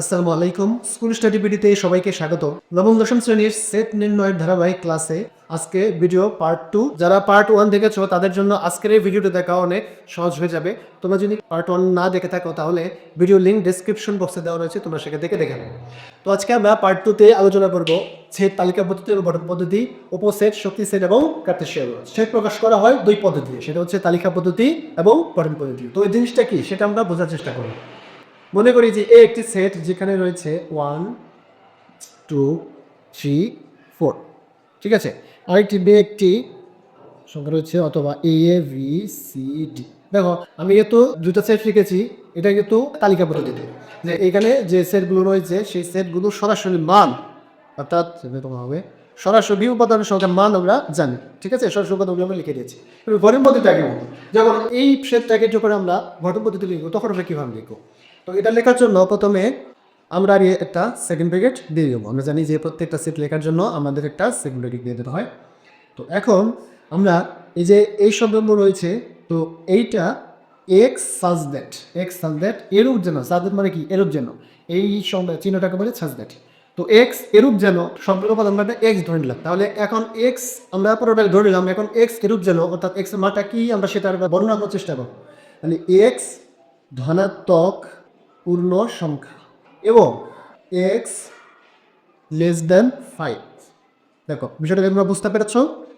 আসসালামু আলাইকুম। School study বিডিতে সবাইকে স্বাগত। নবম, দশম শ্রেণির সেট নির্ণয়ের ধারাবাহিক ক্লাসে আজকে ভিডিও পার্ট টু। যারা পার্ট ওয়ান দেখেছ, তাদের জন্য আজকের এই ভিডিওটা দেখা অনেক সহজ হয়ে যাবে। তোমরা যদি পার্ট ওয়ান না দেখে থাকো, তাহলে ভিডিও লিঙ্ক ডেসক্রিপশন বক্সে দেওয়া রয়েছে, তোমরা সেখান থেকে দেখে নেবে তো আজকে আমরা পার্ট টুতে আলোচনা করব সেট তালিকা পদ্ধতি এবং গঠন পদ্ধতি, উপসেট, শক্তি সেট এবং কার্তেশিয়ান সেট প্রকাশ করা হয় দুই পদ্ধতি সেটা হচ্ছে তালিকা পদ্ধতি এবং গঠন পদ্ধতি। তো এই জিনিসটা কি? সেটা আমরা বোঝার চেষ্টা করব। মনে করি যে এ একটি সেট যেখানে রয়েছে ওয়ান, টু, থ্রি, ফোর। ঠিক আছে? আরেকটি বে একটি সংখ্যা রয়েছে অথবা A A B C D দেখো, আমি যেহেতু দুটো সেট লিখেছি এটা কিন্তু তালিকা পদ্ধতিতে। যে এখানে যে সেটগুলো রয়েছে, সেই সেটগুলো সরাসরি মান, অর্থাৎ হবে, সরাসরি উপাদানের সংখ্যার মান আমরা জানি। ঠিক আছে? সরাসরি উপাদানগুলো আমরা লিখে দিয়েছি। গঠন পদ্ধতিটা কেমন? যখন এই সেটটাকে যখন আমরা গঠন পদ্ধতি লিখব, তখন আমরা কীভাবে লিখব? তো এটা লেখার জন্য প্রথমে আমরা একটা সেকেন্ড ব্রেকেট দিয়ে দেবো। আমরা জানি যে প্রত্যেকটা সেট লেখার জন্য আমাদের একটা সেকেন্ড ব্রেকেট দিয়ে দিতে হয়। তো এখন আমরা এই যে এই শব্দগুলো রয়েছে, তো এইটা x such that x such that এরূপ যেন সাজ মানে কি? এরূপ যেন। এই চিহ্নটাকে বলে সাজ দ্যাট তো এক্স এরূপ যেন শব্দের উপাদান আমরা একটা এক্স ধরে নিলাম। তাহলে এখন এক্স আমরা পরের ধরে নিলাম, এখন এক্স এরূপ যেন, অর্থাৎ এক্স মানটা কি? আমরা সেটা বর্ণনা করার চেষ্টা করব। তাহলে এক্স ধনাত্মক পূর্ণ সংখ্যা এবং এক্স লেস দেন ফাইভ দেখো, বিষয়টা তোমরা বুঝতে পেরেছ?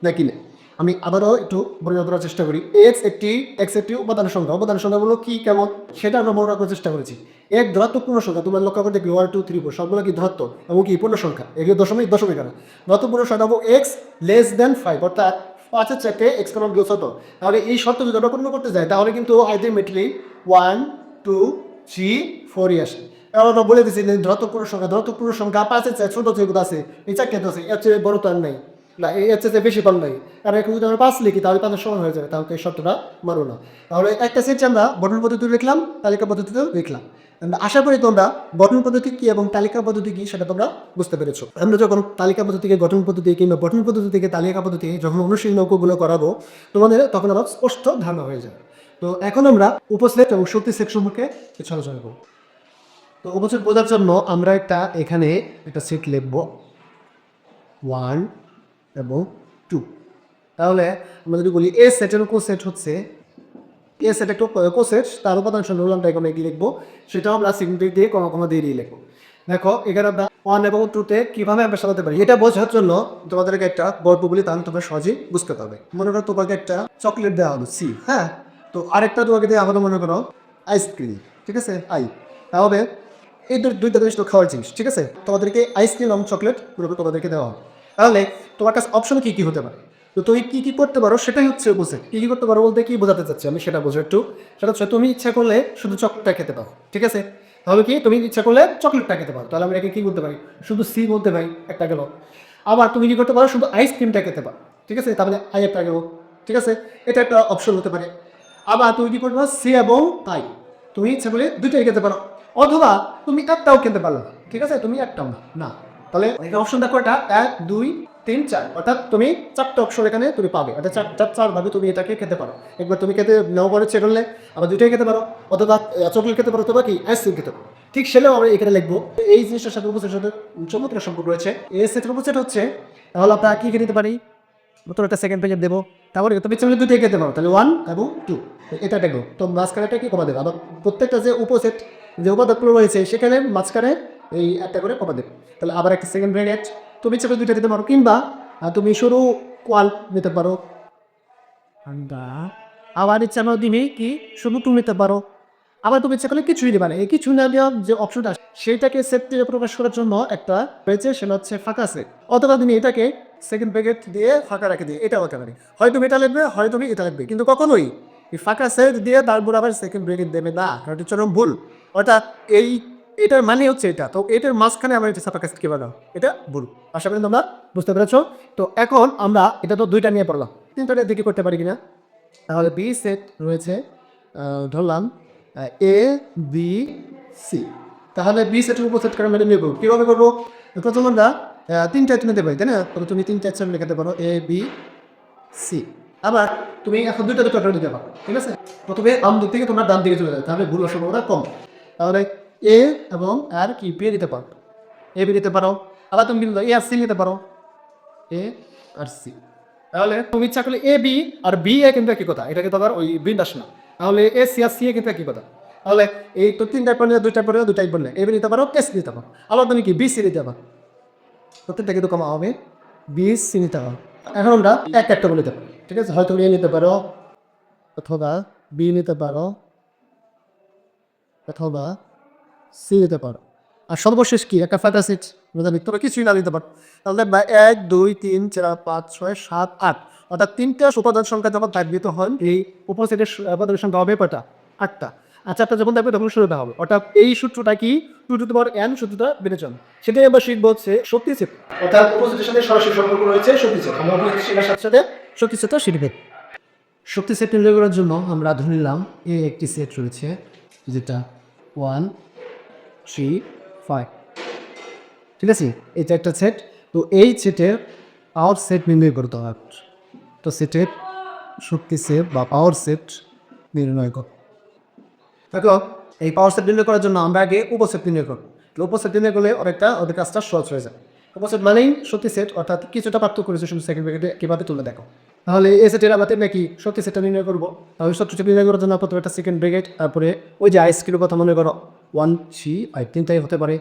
নাকি না? আমি আবারও একটু বর্ণনা করার চেষ্টা করি। এক্স একটি এক্স একটি উপাদান সংখ্যা। উপাদান সংখ্যাগুলো কি, কেমন? সেটা আমরা বর্ণনা করার চেষ্টা করেছি। এক ধনাত্মক পূর্ণ সংখ্যা, তোমরা লক্ষ্য করে দেখবে ওয়ান টু থ্রি ফোর সবগুলো কি ধনাত্মক? এবং কি পূর্ণ সংখ্যা? এগুলো দশমিক দশমিক আনা ধনাত্মক পূর্ণ সংখ্যা এবং এক্স লেস দেন ফাইভ অর্থাৎ পাঁচের চারটে এক্স কমন গ্লোস হতো তাহলে এই শর্ত যদি আমরা পূর্ণ করতে যাই, তাহলে কিন্তু আলটিমেটলি ওয়ান টু থ্রি আসে পূর্ণ সংখ্যা পূর্ণ সংখ্যা আছে? এই চারটে আছে, এর চেয়ে বড় তো আর নাই। না, এর চেয়ে বেশি নাই। এখন যদি আমরা পাঁচ লিখি, তাহলে পাঁচের সমান হয়ে যাবে, তাহলে এই শর্তটা মারো না। তাহলে একটা আমরা পদ্ধতি লিখলাম, তালিকা পদ্ধতিতেও লিখলাম। আশা করি তোমরা গঠন পদ্ধতি কি এবং তালিকা পদ্ধতি কি সেটা তোমরা বুঝতে পেরেছ। আমরা যখন তালিকা পদ্ধতি থেকে, গঠন পদ্ধতি কিংবা গঠন পদ্ধতি থেকে, তালিকা পদ্ধতি যখন অনুশীলন অঙ্কগুলো করাবো, তোমাদের তখন আমার স্পষ্ট ধারণা হয়ে যাবে। তো এখন আমরা উপসেট এবং শক্তি সেট সম্পর্কে কিছু আলোচনা করব। তো উপসেট বোঝার জন্য আমরা একটা, এখানে একটা সেট লিখব। ওয়ান এবং টু। তাহলে আমরা যদি বলি এ সেটের কোসেট হচ্ছে, এ সেট একটা কোসেট তার উপাদান সংখ্যা এখানে এগিয়ে লিখব? সেটাও আমরা সিগনেটিক দিয়ে কমা কমা দিয়ে লিখব। দেখো, এখানে আমরা ওয়ান এবং টুতে কীভাবে আমরা সাজাতে পারি? এটা বোঝার জন্য তোমাদেরকে একটা গল্প বলি তাহলে তোমরা সহজেই বুঝতে পারবে। মনে করো তোমাকে একটা চকলেট দেওয়া হলো, সি হ্যাঁ? তো আরেকটা তোমাকে দিয়ে আমাদের মনে করো আইসক্রিম ঠিক আছে? আই। তাহলে এই দুইটা জিনিস তো খাওয়ার জিনিস, ঠিক আছে? তোমাদেরকে আইসক্রিম এবং চকলেট পুরোপুরি তোমাদেরকে দেওয়া হবে। তাহলে তোমার কাছে অপশন কি কি হতে পারে? তো তুমি কি কি করতে পারো সেটাই হচ্ছে বুঝে। কি কি করতে পারো বলতে কি বোঝাতে চাচ্ছি আমি সেটা বোঝো একটু। সেটা হচ্ছে তুমি ইচ্ছা করলে শুধু চকলেটটা খেতে পারো, ঠিক আছে? তাহলে কি তুমি ইচ্ছা করলে চকলেটটা খেতে পারো। তাহলে আমি একে কী বলতে পারি? শুধু সি বলতে পারি, একটা গেল। আবার তুমি কি করতে পারো? শুধু আইসক্রিমটা খেতে পারো, ঠিক আছে? তাহলে আই একটা গেল, ঠিক আছে? এটা একটা অপশন হতে পারে। আবার তুমি কি করতে সি এবং তাই। তুমি ইচ্ছা করলে দুইটাই খেতে পারো। অথবা তুমি একটাও খেতে না। ঠিক আছে? তুমি একটাও না। না। তাহলে অপশন দেখো এটা। এক, দুই, তিন, চার। অর্থাৎ তুমি চারটা অপশন এখানে তুমি পাবে। অর্থাৎ চার চার চারভাবে তুমি এটাকে খেতে পারো। একবার তুমি খেতে নাও পারো করলে আবার দুইটাই খেতে পারো। অথবা চকলেট খেতে পারো অথবা কি? আইসক্রিম খেতে পারো। ঠিক সেটাও আমরা এখানে লিখব। এই জিনিসটার সাথে উপসের সাথে চমৎকার সম্পর্ক রয়েছে। এই সেটের উপসেট হচ্ছে, তাহলে আমরা কি খেতে পারি? নতুন একটা সেকেন্ড পেজে দেবো। তারপরে তুমি চাইলে দুটোই খেতে পারো। তাহলে ওয়ান এবং টু এটা দেখো, তো মাঝখানেটা কি কমা দেবে? আবার প্রত্যেকটা যে উপসেট যে উপাদানগুলো রয়েছে, সেখানে মাঝখানে এই একটা করে কমা দেবে। তাহলে আবার একটা সেকেন্ড ব্রেকেট তুমি করে দুইটা দিতে পারো, কিংবা তুমি শুরু কোয়াল নিতে পারো। আবার ইচ্ছা নাও তুমি কি, শুধু তুমি নিতে পারো। আবার তুমি ইচ্ছা করলে কিছুই নেবে না, এই কিছু না দেওয়ার যে অপশনটা সেট দিয়ে প্রকাশ করার জন্য একটা রয়েছে, সেটা হচ্ছে ফাঁকা সেট অথবা তুমি এটাকে সেকেন্ড প্যাকেট দিয়ে ফাঁকা রেখে দিয়ে এটা হতে পারে হয় তুমি এটা লিখবে, হয় তুমি এটা লিখবে, কিন্তু কখনোই ফাঁকা সেট দিয়ে তারপর আবার সেকেন্ড ব্রেকেট দেবে। না, কারণ এটা চরম ভুল। অর্থাৎ এই, এটার মানে হচ্ছে এটা। তো এটার মাঝখানে আমরা এটা সাফা কাছে কীভাবে এটা ভুল। আশা করি তোমরা বুঝতে পেরেছ। তো এখন আমরা এটা তো দুইটা নিয়ে পড়লাম। তিনটা দিকে করতে পারি কিনা? তাহলে বি সেট রয়েছে ধরলাম এ বি সি তাহলে বি সেটের উপর সেট করে মেনে নেব। কীভাবে করব? প্রথম আমরা তিনটা নিতে পারি তাই না? তুমি তিনটা সেট লিখাতে পারো এ বি সি আবার তুমি এখন দুইটা দুটো করে নিতে পারো, ঠিক আছে? প্রথমে আম দিক থেকে তোমার ডান দিকে চলে যাবে তাহলে ভুল সম্ভাবনা কম। তাহলে এ এবং আর কি? বি দিতে পারো। এ বি দিতে পারো। আবার তুমি এ আর সি নিতে পারো। এ আর সি তাহলে তুমি ইচ্ছা করলে A B R B A কিন্তু একই কথা এটা কিন্তু আবার ওই বিন্দাস না। তাহলে এ সি আর সি এ কিন্তু একই কথা। তাহলে এই তো তিন টাইপ নিলে দুই টাইপ নিলে দুই টাইপ বললে এ বি নিতে পারো এস নিতে পারো। আবার তুমি কি? বি সি নিতে পারো। প্রত্যেকটা কিন্তু কমা হবে। বি সি নিতে পারো। এখন আমরা এক একটা বলে পারি ঠিক আছে? হয়তো এ নিতে পারো, অথবা বি নিতে পারো, অথবা সি নিতে পারো। আর সর্বশেষ কি? একটা ফাটা সিট বোঝাবি তোমরা কিছুই না নিতে পারো। তাহলে এক, দুই, তিন, চার, পাঁচ, ছয়, সাত, আট। অর্থাৎ তিনটা উপাদান সংখ্যা যখন ব্যবহৃত হন এই উপসেটের উপাদানের সংখ্যা হবে কটা আটটা। চারটা যখন থাকবে তখন শুরুতে হবে অর্থাৎ এই সূত্রটা কি? টু টু পাওয়ার এন সূত্রটা বিবেচন। সেটাই আমরা শিখব হচ্ছে শক্তি সেট অর্থাৎ সাথে সরাসরি সম্পর্ক রয়েছে শক্তি সেট সাথে সাথে শক্তি শিখবে শক্তি সেট নির্ণয় করার জন্য আমরা ধরে নিলাম এ একটি সেট রয়েছে, যেটা ওয়ান থ্রি ফাইভ ঠিক আছে? এটা একটা সেট তো এই সেটের পাওয়ার সেট নির্ণয় করতে হবে। তো সেটের শক্তি সেট বা পাওয়ার সেট নির্ণয় কর দেখো, এই পাওয়ার সেট নির্ণয় করার জন্য আমরা আগে উপসেট নির্ণয় করব। উপসেট নির্ণয় করলে অনেকটা ওদের কাজটা সহজ হয়ে যায়। উপসেট মানেই সত্যি সেট অর্থাৎ কিছুটা পার্থক্য করেছে শুধু সেকেন্ড ব্র্যাকেটে কীভাবে তুলে দেখো। তাহলে এই সেটের আমাদের নাকি সত্যি সেটটা নির্ণয় করব। তাহলে সেট নির্ণয় করার জন্য প্রথমে একটা সেকেন্ড ব্র্যাকেট তারপরে ওই যে আইস কিলো কথা মনে করো। ওয়ান থ্রি আই তিনটাই হতে পারে।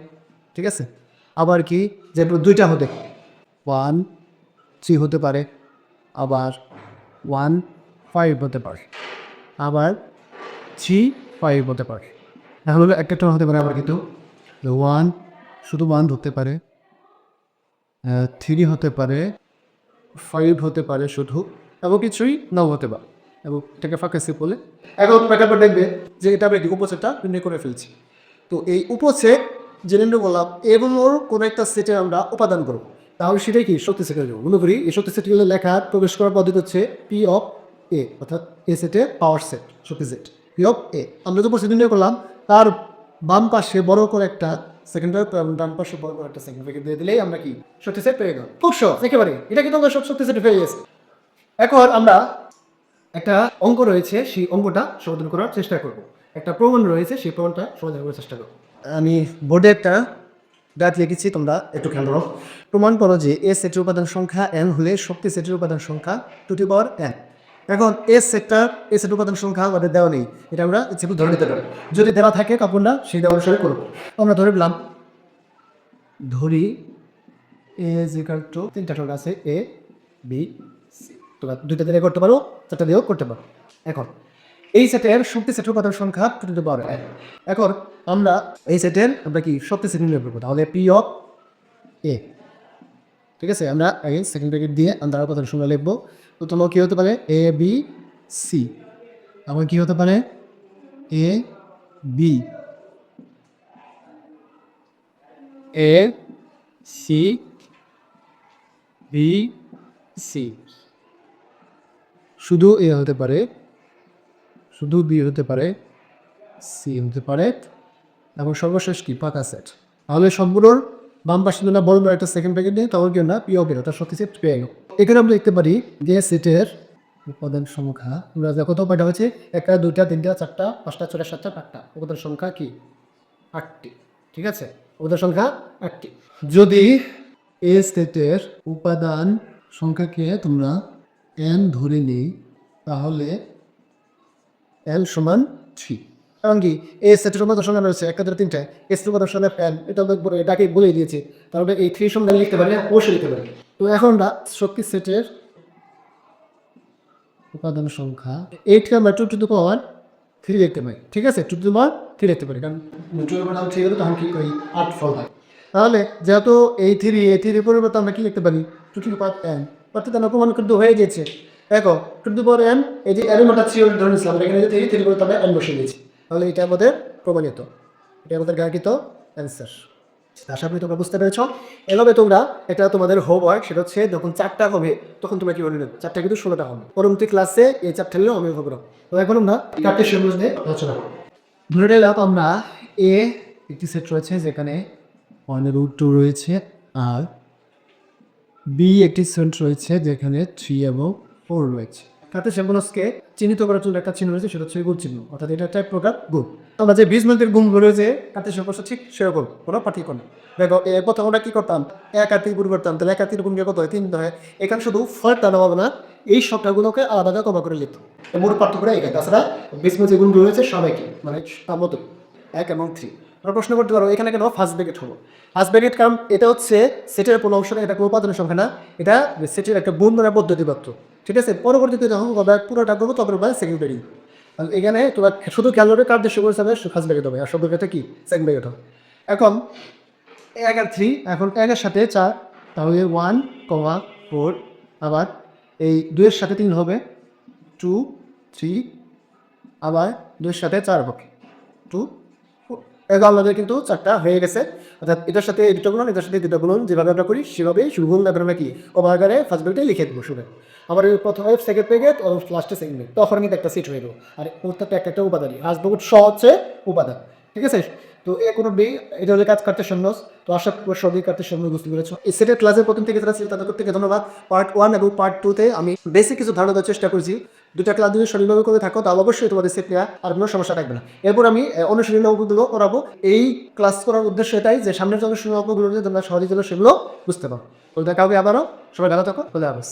ঠিক আছে? আবার কি? যে দুইটা হতে ওয়ান থ্রি হতে পারে। আবার ওয়ান ফাইভ হতে পারে। আবার থ্রি ফাইভ হতে পারে। তাহলে একটা টোন হতে পারে আবার কিন্তু। ওয়ান শুধু ওয়ান হতে পারে। থ্রি হতে পারে ফাইভ হতে পারে শুধু, এবং কিছুই নাও হতে পারে। এবং এটাকে ফাঁকা সে বলে এখন প্যাটারটা দেখবে যে এটা আমরা উপসেটটা নির্ণয় করে ফেলছি। তো এই উপসেট করলাম এবং ওর কোনো একটা সেটে আমরা উপাদান করব। তাহলে সেটাই কি? শক্তি সেটে দেবো মনে করি এই শক্তি সেটগুলো লেখা প্রবেশ করার পদ্ধতি হচ্ছে পি অফ এ অর্থাৎ এ সেটে পাওয়ার সেট শক্তি সেট অফ এ, আমরা যে উপসেট নির্ণয় করলাম, তার বাম পাশে বড় করে একটা সেকেন্ডার ডান পাশে বড় করে একটা সেকেন্ড দিয়ে দিলেই আমরা কি শক্তি সেট পেয়ে গেলাম। খুব সহজ, একেবারে। এটা কিন্তু আমরা সব শক্তি সেটে পেয়ে গেছি। এখন আমরা একটা অঙ্ক রয়েছে, সেই অঙ্কটা সমাধান করার চেষ্টা করব। একটা প্রমাণ রয়েছে, সেই প্রমাণটা সমাধান করার চেষ্টা করব। আমি বোর্ডে একটা ডাট লিখেছি, তোমরা একটু খেয়াল করো। প্রমাণ করো যে এ সেটের উপাদান সংখ্যা এন হলে শক্তি সেটের উপাদান সংখ্যা টু টু পাওয়ার এন এখন এ সেটটা এ সেটের উপাদান সংখ্যা আমাদের দেওয়া নেই। এটা আমরা ইচ্ছে ধরে নিতে পারি। যদি দেওয়া থাকে কাপড়টা, সেই দেওয়া অনুসারে করব। আমরা ধরে নিলাম, ধরি এ জিকাল টু তিনটা টোক আছে, এ, বি, সি। তোমরা দুইটা দিয়ে করতে পারো, চারটা দিয়েও করতে পারো। এখন, এই সেটের শক্তি সেটের উপাদান সংখ্যা টু টু পাওয়ার এখন আমরা এই সেটের আমরা কি শক্তি সেট নির্ণয় করব? তাহলে পি অফ এ ঠিক আছে? আমরা আগে সেকেন্ড ব্র্যাকেট দিয়ে আমরা উপাদান সংখ্যা লিখব? তোমার কী হতে পারে? এ বি সি আমার কী হতে পারে? A B A C B C শুধু এ হতে পারে। শুধু বি হতে পারে। সি হতে পারে। এবং সর্বশেষ কি? পাকা সেট তাহলে সবগুলোর বাম পাশে না বড় বড় একটা সেকেন্ড প্যাকেট নিই তখন কেউ না পিও বেরো তার সত্যি সেট পেয়ে গেল এখানে আমরা দেখতে পারি যে সেটের উপাদান সংখ্যা যে কত কয়টা হচ্ছে একটা, দুইটা, তিনটা, চারটা, পাঁচটা ছটা সাতটা, আটটা। উপাদান সংখ্যা কি? আটটি। ঠিক আছে? উপাদান সংখ্যা আটটি। যদি এ সেটের উপাদান সংখ্যাকে তোমরা এন ধরে নিই, তাহলে এল সমান থ্রি কারণ কি এ সেটের উপাদান সংখ্যা রয়েছে একটা তিনটে এস উপাদান সংখ্যা প্যান, এটা আমরা এটাকে বলে দিয়েছি। তাহলে এই থ্রি সমান লিখতে পারি অবশ্যই লিখতে পারি। তো এখন আমরা শক্তি সেটের উপাদান সংখ্যা এইটকে আমরা টু টু পাওয়ার থ্রি দেখতে পাই, ঠিক আছে? টু টু পাওয়ার থ্রি লিখতে পারি, কারণ টু পাওয়ার থ্রি হলে তখন কি করি আট ফল হয়। তাহলে যেহেতু এই থ্রি এই থ্রির পরিবর্তে আমরা কি লিখতে পারি? টু টু পাওয়ার এন অর্থাৎ আমরা প্রমাণ কিন্তু হয়ে গেছে। দেখো টু টু পাওয়ার এন এই যে এর থ্রি ধরে নিয়েছিলাম এখানে যে থ্রি থ্রি করে তাহলে এন বসিয়ে দিয়েছি। তাহলে এটা আমাদের প্রমাণিত। এটা আমাদের গায়িত অ্যান্সার আশা করি তোমরা বুঝতে পেরেছ। এভাবে তোমরা এটা তোমাদের হোমওয়ার্ক সেটা হচ্ছে যখন চারটা হবে, তখন তোমরা কি নেবে চারটা কিন্তু ষোলোটা হবে। পরবর্তী ক্লাসে এই চারটা নিলেও আমি হবে। তো এখন আমরা চারটে সবুজ নিয়ে আলোচনা ধরে নিলাম আমরা এ একটি সেট রয়েছে, যেখানে ওয়ান রুট টু রয়েছে, আর বি একটি সেট রয়েছে, যেখানে থ্রি এবং ফোর রয়েছে। তাতে সেগুলোকে চিহ্নিত করার জন্য একটা চিহ্ন রয়েছে, সেটা হচ্ছে গুণ চিহ্ন। অর্থাৎ এটা একটা প্রকার গুণ আমরা যে বীজ মিনিটের গুণগুলো যে কাটতে শুরু করছ ঠিক সেরকম, কোনো পার্থক্য নেই। দেখো প্রথম আমরা কি করতাম? এক আর তিন গুণ করতাম। তাহলে এক আর তিন গুণ গিয়ে কত হয়? তিন হয়। এখানে শুধু ফল্ট টানা হবে না, এই সংখ্যাগুলোকে আলাদা কমা করে লিখত মূল পার্থক্যটা এখানে তাছাড়া বীজ যে গুণগুলো রয়েছে সবাই কি মানে মতো এক এবং থ্রি। আমরা প্রশ্ন করতে পারো এখানে কেন ফার্স্ট ব্রেকেট হলো? ফার্স্ট ব্রেকেট কারণ এটা হচ্ছে সেটের কোনো অংশ এটা কোনো উপাদানের সংখ্যা না। এটা সেটের একটা বন্ধনের পদ্ধতি মাত্র ঠিক আছে? পরবর্তীতে যখন আমরা পুরোটা করব তখন আমরা সেকেন্ডারি এখানে তোমার শুধু খেয়াল করবে কার দেশ হিসাবে ফার্স্ট ব্রেকেট হবে। আর সব ব্রেকেটে কি? সেকেন্ড ব্রেকেট হবে। এখন, এক আর থ্রি এখন একের সাথে চার, তাহলে ওয়ান কমা ফোর আবার এই দুইয়ের সাথে তিন হবে। টু থ্রি আবার দুইয়ের সাথে চার হবে। টু এগারো আমাদের কিন্তু চারটা হয়ে গেছে, অর্থাৎ এটার সাথে এই দুটো গুণন, এটার সাথে দুটা গুণন, যেভাবে আমরা করি সেভাবেই শুভগুণ গুণ আমরা কি? ওভারগারে ফার্স্ট ব্রেকটাই লিখে দেবো শুনে আবার এই প্রথমে সেকেন্ড পেগেট ও লাস্টে সেকেন্ড তখন কিন্তু একটা সিট হয়ে গেল। আর প্রত্যেকটা একটা একটা উপাদানই। ব্রেকেট স হচ্ছে উপাদান। ঠিক আছে? তো এ কোনো বি, এটা হলে কাজ করতে সম্ভব। তো আশা করি সবই কাটতে সম্ভব বুঝতে পেরেছ। এই সেটের ক্লাসের প্রথম থেকে যারা ছিল, তাদের থেকে ধন্যবাদ। পার্ট ওয়ান এবং পার্ট টুতে আমি বেসিক কিছু ধারণা দেওয়ার চেষ্টা করেছি। দুটা ক্লাস যদি সঠিকভাবে করে থাকো, তাহলে অবশ্যই তোমাদের সেট নেওয়া আর কোনো সমস্যা থাকবে না। এরপর আমি অনুশীলন অঙ্কগুলো করাবো। এই ক্লাস করার উদ্দেশ্য এটাই যে, সামনের শুনে অঙ্কগুলো তোমরা সহজে যেন সেগুলো বুঝতে পারো। তো দেখা হবে আবারও। সবাই ভালো থাকো। বলে আবাস